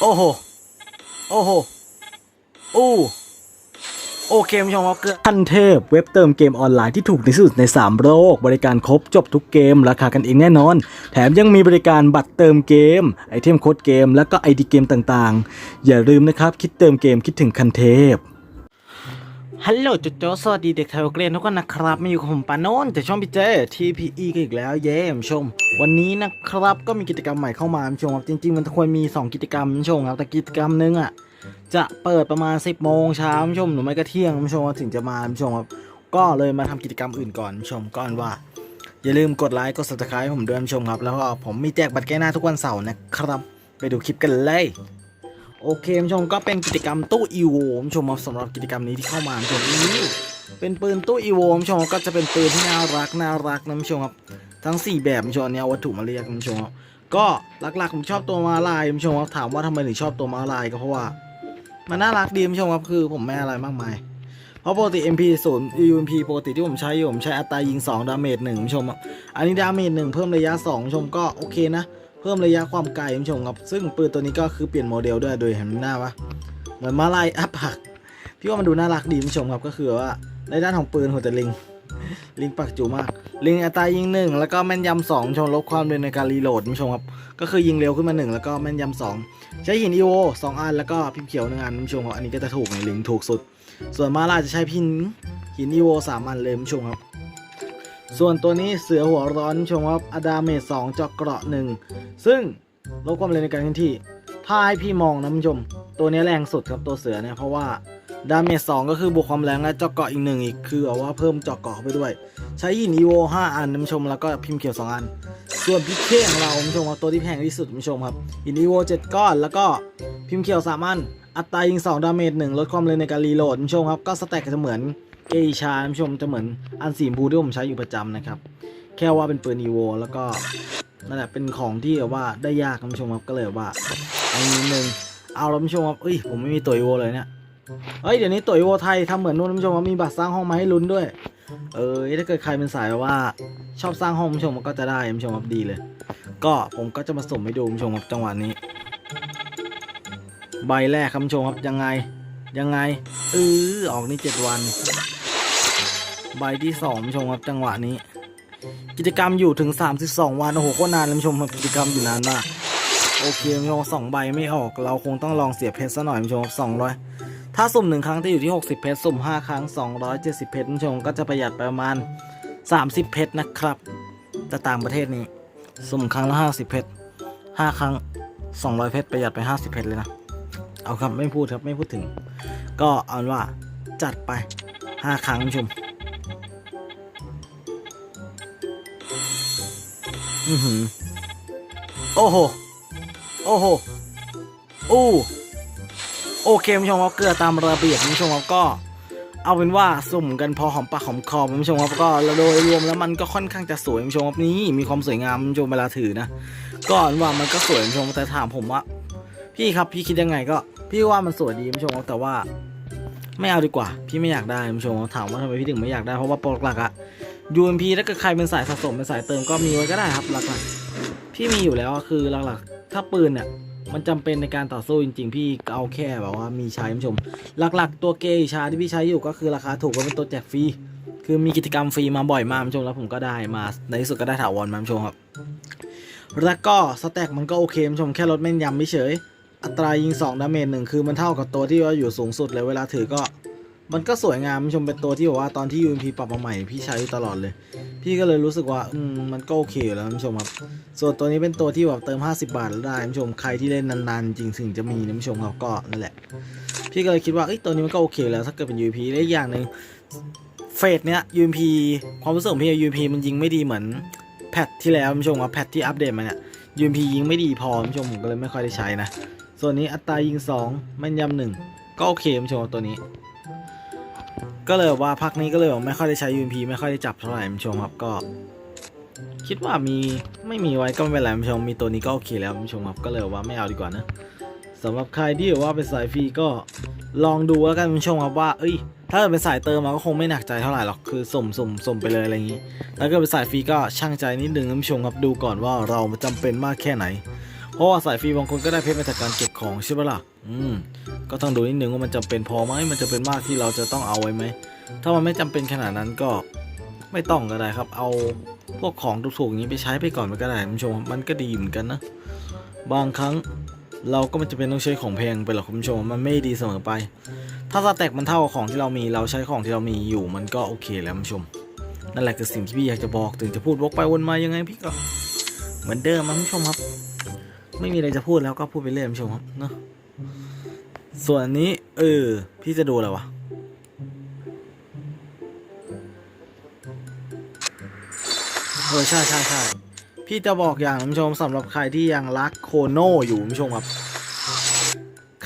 โอ้โห โอ้โห อู้โอเคผู้ชมครับเกือบขั้นเทพเว็บเติมเกมออนไลน์ที่ถูกที่สุดใน 3 โลก บริการครบจบทุกเกม ราคากันเองแน่นอน แถมยังมีบริการบัตรเติมเกม ไอเทมโค้ดเกม แล้วก็ไอดีเกมต่างๆ อย่าลืมนะครับ คิดเติมเกมคิดถึงคันเทพ ฮัลโหลจุดโจสวัสดีเด็กไทยเกรนทุกคนนะครับมาอยู่กับผมปานนท์จากช่องพีเจ TPE กันอีกแล้วเย้คุณผู้ชม วันนี้นะครับก็มีกิจกรรมใหม่เข้ามาชมครับจริง ๆ มันควรมี 2 กิจกรรมชมครับแต่กิจกรรมหนึงอะจะเปิดประมาณ 10โมงเช้าคุณผู้ชมหรือไม่ก็เที่ยงชมถึงจะมาชมครับก็เลยมาทำกิจกรรมอื่นก่อนคุณผู้ชมก่อนว่า อย่าลืมกดไลค์กด subscribe ผมด้วยชมครับแล้วก็ผมมีแจกบัตรแก้หน้าทุกวันเสาร์นะครับ ไปดูคลิปกันเลย โอเคคุณผู้ชมก็เป็นกิจกรรมตู้อีโวคุณผู้ชมครับสำหรับกิจกรรมนี้ที่เข้ามาคุณผู้ชมนี่เป็นปืนตู้อีโวคุณผู้ชมก็จะเป็นปืนที่น่ารักน่ารักนะคุณผู้ชมครับทั้ง 4 แบบคุณผู้ชมเนี่ยวัตถุมาเรียกคุณผู้ชมครับก็หลักๆผมชอบตัวมาลายคุณผู้ชมครับถามว่าทำไมถึงชอบตัวมาลายก็เพราะว่า มันน่ารักดีคุณผู้ชมครับคือผมไม่อะไรมากมายเพราะปกติ MP 0 UMP ปกติที่ผมใช้อยู่ผมใช้อัตรายิง 2 ดาเมจ1คุณผู้ชมครับอันนี้ดาเมจ1เพิ่มระยะ2คุณผู้ชมก็โอเคนะ เพิ่มระยะความไกลคุณผู้ชมครับ ซึ่งปืนตัวนี้ก็คือเปลี่ยนโมเดลด้วยโดยเห็นหน้าปะเหมือนมาลายอัพผักพี่ว่ามันดูน่ารักดีคุณผู้ชมครับก็คือว่าในด้านของปืนหัวแต่ลิง ลิงปักจูมาก ลิงอัตรายิงหนึ่งแล้วก็แม่นยำสองชมลดความเร็วในการรีโหลดคุณผู้ชมครับก็คือยิงเร็วขึ้นมาหนึ่งแล้วก็แม่นยำสองใช้หินอีโวสองอันแล้วก็พิมพ์เขียวหนึ่งอันคุณผู้ชมครับอันนี้ก็จะถูกในลิงถูกสุด ส่วนมาลายจะใช้พินหินอีโวสามอันเลยคุณผู้ชมครับ ส่วนตัวนี้เสือหัวร้อนชมครับอดาเมจสองเจาะเกราะหนึ่งซึ่งลดความเร็วในการเคลื่อนที่ ถ้าให้พี่มองนะคุณผู้ชม ตัวนี้แรงสุดครับตัวเสือเนี่ยเพราะว่าดาเมจสองก็คือบวกความแรงและเจาะเกาะอีกหนึ่งอีกคือเอาว่าเพิ่มเจาะเกาะไปด้วย ใช้หินอีโวห้าอันนะคุณผู้ชมแล้วก็พิมพ์เขียวสองอัน ส่วนพิเคของเราคุณผู้ชมครับตัวที่แพงที่สุดคุณผู้ชมครับหินอีโวเจ็ดก้อนแล้วก็พิมพ์เขียวสามอันอัตรายิงสองดาเมจหนึ่งลดความเร็วในการรีโหลดคุณผู้ชมครับก็สแต็กจะเหมือน เอชาคุณผู้ชมจะเหมือนอันสีมพูที่ผมใช้อยู่ประจำนะครับ แค่ว่าเป็นปืนอีโวแล้วก็นั่นแหละเป็นของที่แบบว่าได้ยากคุณผู้ชมครับก็เลยบบว่าอันนี้หนึ่งเอาแล้วคุณผู้ชมครับเอ้ยผมไม่มีตัวอีโวเลยเนี่ยเอ้ยเดี๋ยวนี้ตัวอีโวไทยทำเหมือนนู้นคุณผู้ชมว่ามีบัตรสร้างห้องมาให้ลุ้นด้วย เออถ้าเกิดใครเป็นสายว่าชอบสร้างห้องคุณผู้ชมก็จะได้คุณผู้ชมครับดีเลย ก็ผมก็จะมาสุ่มให้ดูคุณผู้ชมครับจังหวะนี้ใบแรกครับคุณผู้ชมครับยังไงยังไงเออออกนี่เจ็ดวัน ใบที่สองผู้ชมครับจังหวะนี้ กิจกรรมอยู่ถึง 32 วันโอ้โหโคตรนานเลยผู้ชมครับกิจกรรมอยู่นานมากโอเคคุณผู้ชมสองใบไม่ออกเราคงต้องลองเสียเพชรซะหน่อยคุณผู้ชมสองร้อยถ้าสุ่มหนึ่งครั้งจะอยู่ที่ 60 เพชรสุ่ม 5 ครั้ง 270 เพชรคุณผู้ชมก็จะประหยัดไปประมาณ 30 เพชรนะครับแต่ต่างประเทศนี้สุ่มครั้งละ 50 เพชร5ครั้ง 200 เพชรประหยัดไป 50 เพชรเลยนะ เอาครับไม่พูดครับไม่พูดถึง ก็เอาว่าจัดไป 5 ครั้งคุณผู้ชม อือหือ โอ้โห โอ้โหอู้โอเคคุณผู้ชมครับเกลือตามระเบียบคุณผู้ชมครับก็ เอาเป็นว่าสุ่มกันพอหอมปากหอมคอคุณผู้ชมครับก็โดยรวมแล้วมันก็ค่อนข้างจะสวยคุณผู้ชมครับนี่มีความสวยงามคุณผู้ชมเวลาถือนะก็เอนว่ามันก็สวยคุณผู้ชมแต่ถามผมว่าพี่ครับพี่คิดยังไงก็ พี่ว่ามันสวยดีคุณผู้ชมครับแต่ว่า ไม่เอาดีกว่า พี่ไม่อยากได้คุณผู้ชมครับถามว่าทำไมพี่ถึงไม่อยากได้เพราะว่าปกหลักอะ UMP ถ้าเกิดใครเป็นสายสะสมเป็นสายเติมก็มีไว้ก็ได้ครับหลักๆพี่มีอยู่แล้วคือหลักๆ ถ้าปืนเนี่ยมันจำเป็นในการต่อสู้จริงๆ พี่เอาแค่แบบว่ามีใช้ผู้ชม หลักๆ ตัวเกย์ชาที่พี่ใช้อยู่ก็คือราคาถูกก็เป็นตัวแจกฟรีคือมีกิจกรรมฟรีมาบ่อยมากผู้ชมแล้วผมก็ได้มาในที่สุดก็ได้ถาวรมาผู้ชมครับแล้วก็สแต็กมันก็โอเคผู้ชมแค่ลดแม่นยำไม่เฉยอัตรายิง2ดาเมจหนึ่งคือมันเท่ากับตัวที่ว่าอยู่สูงสุดเลยเวลาถือก็ มันก็สวยงามชมเป็นตัวที่แบบว่าตอนที่ UMP ปรับมาใหม่พี่ใช้ตลอดเลย พี่ก็เลยรู้สึกว่าอืมมันก็โอเคอยู่แล้วคุณผู้ชมครับส่วนตัวนี้เป็นตัวที่แบบเติม 50 บาทแล้วได้คุณผู้ชมใครที่เล่นนานๆ จริงถึงจะมีนะคุณผู้ชมครับก็นั่นแหละ พี่ก็เลยคิดว่าเอ้ยตัวนี้มันก็โอเคแล้วถ้าเกิดเป็น UMP และอีกอย่างหนึ่งเฟสเนี้ย UMP ความรู้สึกของพี่ UMP มันยิงไม่ดีเหมือนแพทที่แล้วคุณผู้ชมครับแพทที่อัปเดตมาเนี่ย UMP ยิงไม่ดีพอคุณผู้ชมผมก็เลยไม่ค่อยได้ใช้นะส่วนนี้อัตรายิง 2 แม่นยำหนึ่งก็โอเคคุณผู้ชมตัวนี้ ก็เลยว่าพักนี้ก็เลยแบบไม่ค่อยได้ใช้ UMP ไม่ค่อยได้จับเท่าไหร่คุณผู้ชมครับก็ คิดว่ามีไม่มีไว้ก็ไม่เป็นไรคุณผู้ชมมีตัวนี้ก็โอเคแล้วคุณผู้ชมครับก็เลยว่าไม่เอาดีกว่านะสำหรับใครที่ว่าเป็นสายฟรีก็ลองดูแล้วกันคุณผู้ชมครับว่า เอ้ย ถ้าเกิดเป็นสายเติมมันก็คงไม่หนักใจเท่าไหร่หรอกคือสุ่มสุ่มสุ่มไปเลยอะไรอย่างนี้ถ้าเกิดเป็นสายฟรีก็ช่างใจนิดนึงคุณผู้ชมครับดูก่อนว่าเราจำเป็นมากแค่ไหน เพราะว่าสายฟรีบางคนก็ได้เพชรมาจากการเก็บของใช่ปะล่ะอืม ก็ต้องดูนิดนึงว่ามันจำเป็นพอไหมมันจะเป็นมากที่เราจะต้องเอาไว้ไหม ถ้ามันไม่จำเป็นขนาดนั้นก็ไม่ต้องก็ได้ครับ เอาพวกของถูกๆอย่างนี้ไปใช้ไปก่อนมันก็ได้คุณผู้ชมมันก็ดีเหมือนกันนะ บางครั้งเราก็ไม่จำเป็นต้องใช้ของแพงไปหรอกคุณผู้ชมมันไม่ดีเสมอไป ถ้าสแต็กมันเท่ากับของที่เรามีเราใช้ของที่เรามีอยู่มันก็โอเคแล้วคุณผู้ชม นั่นแหละคือสิ่งที่พี่อยากจะบอกถึงจะพูดวกไปวนมายังไงพี่ก็ เหมือนเดิมคุณผู้ชมครับ ไม่มีอะไรจะพูดแล้วก็พูดไปเรื่อยคุณผู้ชมครับเนาะ ส่วนอันนี้ เออ พี่จะดูอะไรวะ เออ ใช่ใช่ใช่พี่จะบอกอย่างคุณผู้ชมสำหรับใครที่ยังรักโคโน่อยู่คุณผู้ชมครับ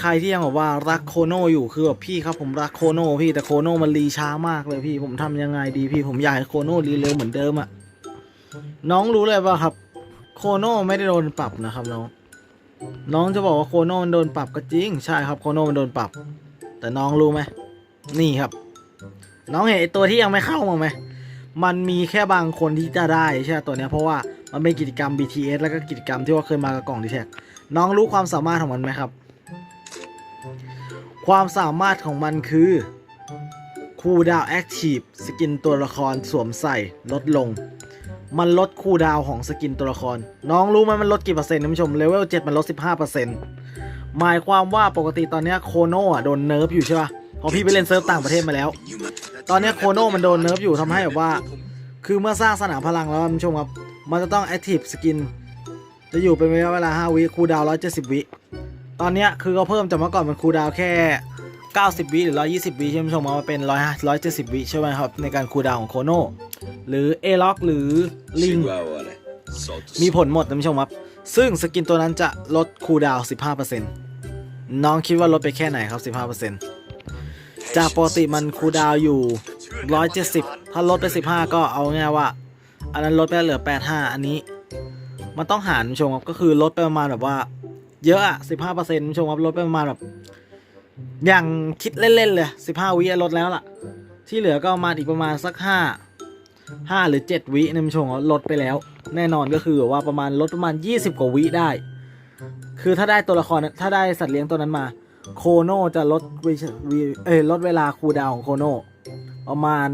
ใครที่ยังแบบว่ารักโคโน่อยู่คือแบบพี่ครับผมรักโคโน่พี่แต่โคโน่มันรีช้ามากเลยพี่ผมทำยังไงดีพี่ผมอยากให้โคโน่รีเร็วเหมือนเดิมอะน้องรู้เลยป่ะครับ โคโน่ไม่ได้โดนปรับนะครับน้อง น้องจะบอกว่าโคโน่มันโดนปรับก็จริง ใช่ครับโคโน่มันโดนปรับ แต่น้องรู้ไหมนี่ครับ น้องเห็นไอตัวที่ยังไม่เข้ามาไหมมันมีแค่บางคนที่จะได้ใช่ไหมตัวเนี้ยเพราะว่ามันเป็นกิจกรรม BTS แล้วก็กิจกรรมที่ว่าเคยมากับกล่องดีแท็กน้องรู้ความสามารถของมันไหมครับ ความสามารถของมันคือคูดาวแอคทีฟสกินตัวละครสวมใส่ลดลง มันลดคูดาวของสกินตัวละคร น้องรู้ไหมมันลดกี่เปอร์เซ็นต์ท่านผู้ชมเลเวล7มันลด 15%หมายความว่าปกติตอนนี้โคโน่ะโดนเนิร์ฟอยู่ใช่ป่ะเพอพี่ไปเล่นเซิร์ฟต่างประเทศมาแล้ว ตอนนี้โคโน่มันโดนเนิร์ฟอยู่ทำให้แบบว่า คือเมื่อสร้างสนามพลังแล้วท่านผู้ชมครับ มันจะต้องแอคทีฟสกิน จะอยู่เป็นระยะเวลา 5 วิคูดาว170 วิ ตอนนี้คือเขาเพิ่มจากเมื่อก่อนมันคูดาวแค่ 90 วิหรือ 120 วิใช่ไหมผู้ชมเอามาเป็น 100 170 วิใช่ไหมครับ ในการคูลดาวน์ของโคโน่หรือเอล็อกหรือลิง มีผลหมดท่านผู้ชมครับ ซึ่งสกินตัวนั้นจะลดคูลดาวน์15%น้องคิดว่าลดไปแค่ไหนครับ 15%จากปกติมันคูลดาวน์อยู่ 170 ถ้าลดไป 15 ก็เอาง่ายๆว่า อันนั้นลดไปเหลือ 85 อันนี้ มันต้องหารคุณผู้ชมครับก็คือลดไปประมาณแบบว่า เยอะอะ15%คุณผู้ชมครับลดไปประมาณแบบ อย่างคิดเล่นๆเลย15วิลดแล้วล่ะ ที่เหลือก็มาอีกประมาณสัก5 5หรือ7วินะคุณผู้ชมครับลดไปแล้ว แน่นอนก็คือแบบว่าประมาณลดประมาณ20กว่าวิได้ คือถ้าได้ตัวละครถ้าได้สัตว์เลี้ยงตัวนั้นมา โคโนจะลดวิวเอ้ยลดเวลาคูดาวของโคโนประมาณ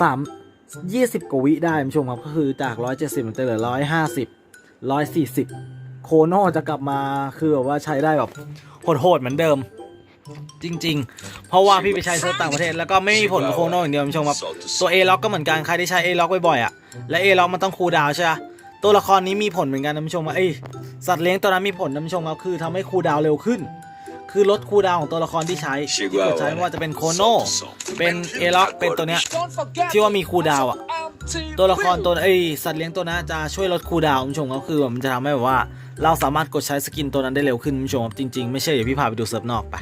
3 20กว่าวิได้ผู้ชมครับก็คือจาก170มันจะเหลือ150 140โคโนจะกลับมาคือแบบว่าใช้ได้แบบ โหดๆเหมือนเดิม จริง ๆ เพราะว่าพี่ไปใช้เซิร์ฟต่างประเทศแล้วก็ไม่มีผลกับโคโนอย่างเดียวคุณผู้ชมครับตัว A ล็อกก็เหมือนกันใครที่ใช้ A ล็อกบ่อยๆอะและ A ล็อกมันต้องคูลดาวน์ใช่ไหมตัวละครนี้มีผลเหมือนกันนะคุณผู้ชมว่าเอ้สัตว์เลี้ยงตัวนั้นมีผลนะคุณผู้ชมครับคือทำให้คูลดาวน์เร็วขึ้น คือลดคูลดาวน์ของตัวละครที่ใช้ที่กดใช้ไม่ว่าจะเป็นโคโนเป็น A ล็อกเป็นตัวเนี้ยที่ว่ามีคูลดาวน์อะตัวละครตัวเอ้สัตว์เลี้ยงตัวนั้นจะช่วยลดคูลดาวน์คุณผู้ชมก็คือมันจะทำให้แบบว่า เราสามารถกดใช้สกินตัวนั้นได้เร็วขึ้นผู้ชมครับจริงๆไม่ใช่เดี๋ยวพี่พาไปดูเซิร์ฟนอกไป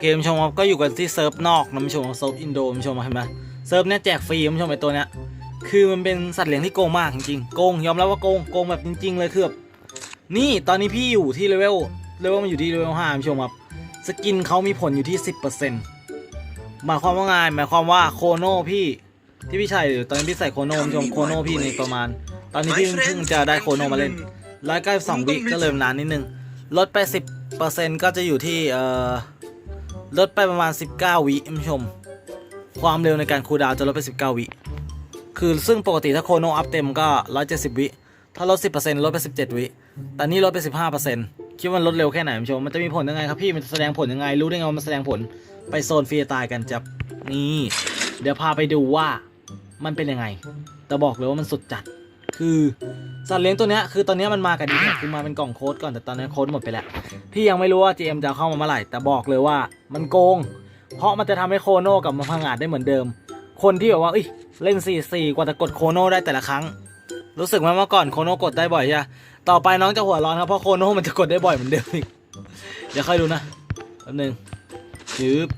เกมชมครับก็อยู่กันที่เซิร์ฟนอกนะผู้ชมเซิร์ฟอินโดผู้ชมเห็นไหมเซิร์ฟเนี้ยแจกฟรีผู้ชมไอตัวเนี้ยคือมันเป็นสัตว์เลี้ยงที่โกงมากจริงๆโกงยอมรับว่าโกงโกงแบบจริง ๆ เลยคือแบบนี่ตอนนี้พี่อยู่ที่เลเวลเลเวลมันอยู่ที่เลเวลห้าผู้ชมครับสกินเขามีผลอยู่ที่10%หมายความว่าไงหมายความว่าโคโน่พี่ที่พี่ใช่ตอนนี้พี่ใส่โคโน่ผู้ชมโคโน่พี่ในประมาณ ตอนนี้พี่เพิ่งจะได้โคโน่มาเล่น ร้อยเก้าสองวิก็เริ่มนานนิดนึง ลดไปสิบเปอร์เซ็นต์ก็จะอยู่ที่เอ่อลดไปประมาณสิบเก้าวิคุณผู้ชม ความเร็วในการคูลดาวน์จะลดไปสิบเก้าวิ คือซึ่งปกติถ้าโคโน่อัพเต็มก็ร้อยเจ็ดสิบวิ ถ้าลดสิบเปอร์เซ็นต์ลดไปสิบเจ็ดวิ แต่นี่ลดไปสิบห้าเปอร์เซ็นต์คิดว่ามันลดเร็วแค่ไหนคุณผู้ชม มันจะมีผลยังไงครับพี่มันจะแสดงผลยังไง รู้ได้ไงว่ามันแสดงผล ไปโซนฟรีตายกันจับนี่ เดี๋ยวพาไปดูว่ามันเป็นยังไง แต่บอกเลยว่ามันสุดจัด คือสัตว์เลี้ยงตัวเนี้ยคือตอนเนี้ยมันมากับดีแท็กคือมาเป็นกล่องโค้ดก่อนแต่ตอนนี้โค้ดหมดไปแล้ว พี่ยังไม่รู้ว่า GM จะเอาเข้ามาเมื่อไหร่แต่บอกเลยว่ามันโกง เพราะมันจะทำให้โคโน่กลับมาพังอาจได้เหมือนเดิม คนที่แบบว่าเอ้ยเล่น 4-4 กว่าจะกดโคโน่ได้แต่ละครั้ง รู้สึกไหมเมื่อก่อนโคโน่กดได้บ่อยใช่ไหมต่อไปน้องจะหัวร้อนครับเพราะโคโน่มันจะกดได้บ่อยเหมือนเดิมอีกเดี๋ยวค่อยดูนะแป๊บนึงชืบ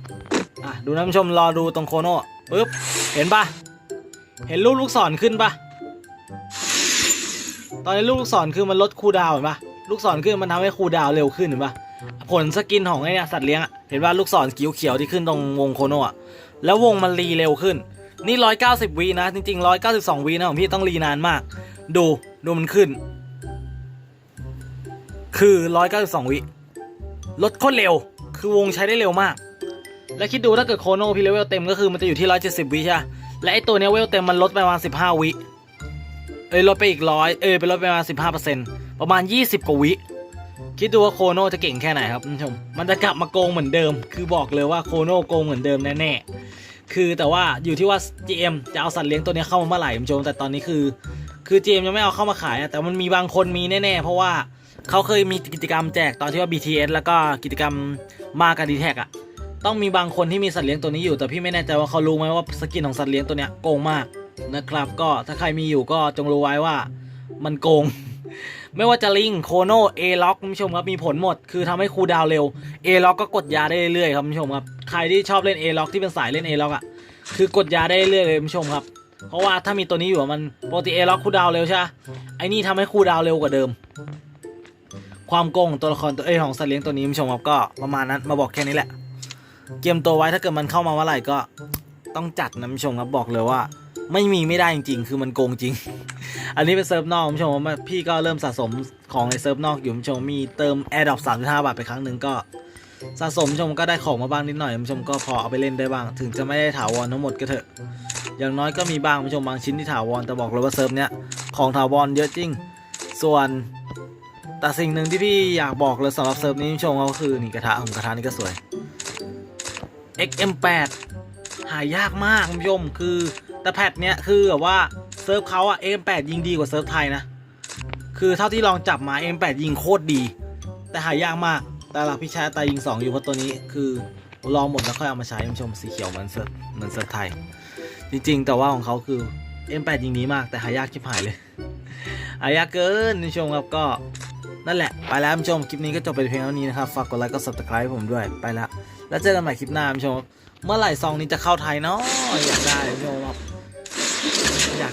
อะดูนะผู้ชมรอดูตรงโคโน่ปึ๊บเห็นปะเห็นลูกลูกศรขึ้นปะ ตอนนี้ลูกศรคือมันลดคูดาวเห็นปะลูกศรขึ้นมันทำให้คูดาวเร็วขึ้นเห็นปะผลสกินของไอ้เนี่ยสัตว์เลี้ยงอะเห็นว่าลูกศรเขียวๆที่ขึ้นตรงวงโคโน่อะแล้ววงมันรีเร็วขึ้น นี่ร้อยเก้าสิบวินะ จริงๆร้อยเก้าสิบสองวินะของพี่ต้องรีนานมาก ดูดูมันขึ้น คือ 192วิลดโคตรเร็ว คือวงใช้ได้เร็วมาก แล้วคิดดูถ้าเกิดโคโนพี่เลเวลเต็มก็คือมันจะอยู่ที่ 170วิใช่และไอตัวเนี้ยเวลเต็มมันลดไปประมาณ15วิ เอ้ยลดไปอีกร้อยเอ้ยไปลดไปประมาณ15%ประมาณ20กว่าวิคิดดูว่าโคโนจะเก่งแค่ไหนครับคุณผู้ชมมันจะกลับมาโกงเหมือนเดิม คือบอกเลยว่าโคโนโกงเหมือนเดิมแน่ๆคือแต่ว่าอยู่ที่ว่า GM จะเอาสัตว์เลี้ยงตัวนี้เข้ามาเมื่อไหร่คุณผู้ชมแต่ตอนนี้คือ คือ GM ยังไม่เอาเข้ามาขายอะแต่มันมีบางคนมีแน่ๆ เพราะว่าเขาเคยมีกิจกรรมแจกตอนที่ว่า BTS แล้วก็กิจกรรมมากับดีแท็กอะต้องมีบางคนที่มีสัตว์เลี้ยงตัวนี้อยู่แต่พี่ไม่แน่ใจว่าเขารู้ไหมว่าสกินของสัตว์เลี้ยงตัวเนี้ยโกงมาก นะครับ ก็ถ้าใครมีอยู่ก็จงรู้ไว้ว่ามันโกง ไม่ว่าจะลิงโคโนเอล็อกคุณผู้ชมครับมีผลหมด คือทำให้คูดาวเร็วเอล็อกก็กดยาได้เรื่อยๆครับคุณผู้ชมครับใครที่ชอบเล่นเอล็อกที่เป็นสายเล่นเอล็อกอะคือกดยาได้เรื่อยเลยคุณผู้ชมครับ เพราะว่าถ้ามีตัวนี้อยู่มันปกติเอล็อกคูดาวเร็วใช่ปะไอ้นี่ทำให้คูดาวเร็วกว่าเดิม ความโกงตัวละครตัวเอของสัตว์เลี้ยงตัวนี้คุณผู้ชมครับก็ประมาณนั้นมาบอกแค่นี้แหละเกมตัวไว้ถ้าเกิดมันเข้ามาเมื่อไหร่ก็ต้องจัดนะคุณผู้ชมครับบอกเลยว่า ไม่มีไม่ได้จริง ๆ คือมันโกงจริง อันนี้เป็นเซิร์ฟนอกคุณผู้ชมว่าพี่ก็เริ่มสะสมของในเซิร์ฟนอกอยู่คุณผู้ชมมีเติม a อ r d r o p 35บาทไปครั้งหนึ่งก็สะสมชมก็ได้ของมาบ้างนิดหน่อยคุณผู้ชมก็พอเอาไปเล่นได้บ้าง ถึงจะไม่ได้ถาวรทั้งหมดก็เถอะ อย่างน้อยก็มีบ้างคุณผู้ชมบางชิ้นที่ถาวรแต่บอกเลยว่าเซิร์ฟเนี้ยของถาวรเยอะจริง ส่วนแต่สิ่งหนึ่งที่พี่อยากบอกเลยสำหรับเซิร์ฟนี้คุณผู้ชมก็คือนี่กระทะของกระทะนี่ก็สวย XM8 หายากมากคุณผู้ชมคือ แต่แพทเนี้ยคือแบบว่าเซิร์ฟเขาอะ M8 ยิงดีกว่าเซิร์ฟไทยนะ คือเท่าที่ลองจับมา M8 ยิงโคตรดี แต่หายากมาก แต่หลักพี่ชายตายยิง2อยู่เพราะตัวนี้คือลองหมดแล้วค่อยเอามาใช้คุณผู้ชมสีเขียวเหมือนเซิร์ฟเหมือนเซิร์ฟไทย จริงๆ แต่ว่าของเขาคือ M8 ยิงดีมากแต่หายากชิบหายเลย หายากเกินคุณผู้ชมครับก็นั่นแหละ ไปแล้วคุณผู้ชมคลิปนี้ก็จบไปเพียงเท่านี้นะครับ ฝากกดไลค์กด subscribe ผมด้วยไปแล้ว แล้วเจอกันใหม่คลิปหน้าคุณผู้ชม เมื่อไหร่ซองนี้จะเข้าไทยเนาะอยากได้คุณผู้ชมครับ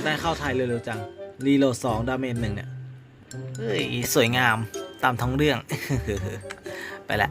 ได้เข้าไทยเร็วๆจัง รีโหลดสองดาเมจหนึ่งเนี่ย เฮ้ย สวยงามตามท้องเรื่อง ไปละ